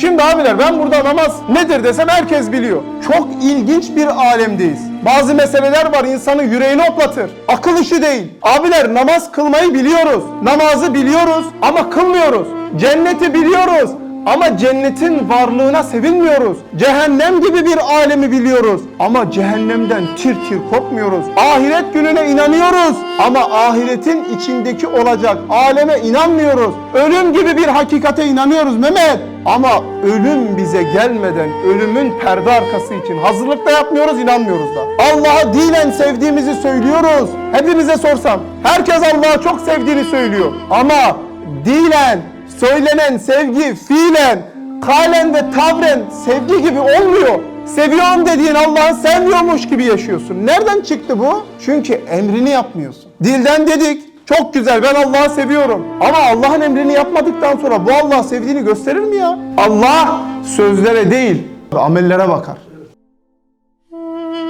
Şimdi abiler ben burada namaz nedir desem herkes biliyor. Çok ilginç bir alemdeyiz. Bazı meseleler var insanın yüreğini hoplatır. Akıl işi değil. Abiler namaz kılmayı biliyoruz. Namazı biliyoruz ama kılmıyoruz. Cenneti biliyoruz ama cennetin varlığına sevinmiyoruz. Cehennem gibi bir alemi biliyoruz. Ama cehennemden tir tir korkmuyoruz. Ahiret gününe inanıyoruz. Ama ahiretin içindeki olacak aleme inanmıyoruz. Ölüm gibi bir hakikate inanıyoruz Mehmet. Ama ölüm bize gelmeden ölümün perde arkası için hazırlık da yapmıyoruz, inanmıyoruz da. Allah'ı dilen sevdiğimizi söylüyoruz. Hepimize sorsam herkes Allah'ı çok sevdiğini söylüyor. Ama dilen söylenen sevgi fiilen, kalen ve tavren sevgi gibi olmuyor. Seviyorum dediğin Allah'ı sevmiyormuş gibi yaşıyorsun. Nereden çıktı bu? Çünkü emrini yapmıyorsun. Dilden dedik. Çok güzel ben Allah'ı seviyorum. Ama Allah'ın emrini yapmadıktan sonra bu Allah'ı sevdiğini gösterir mi ya? Allah sözlere değil amellere bakar.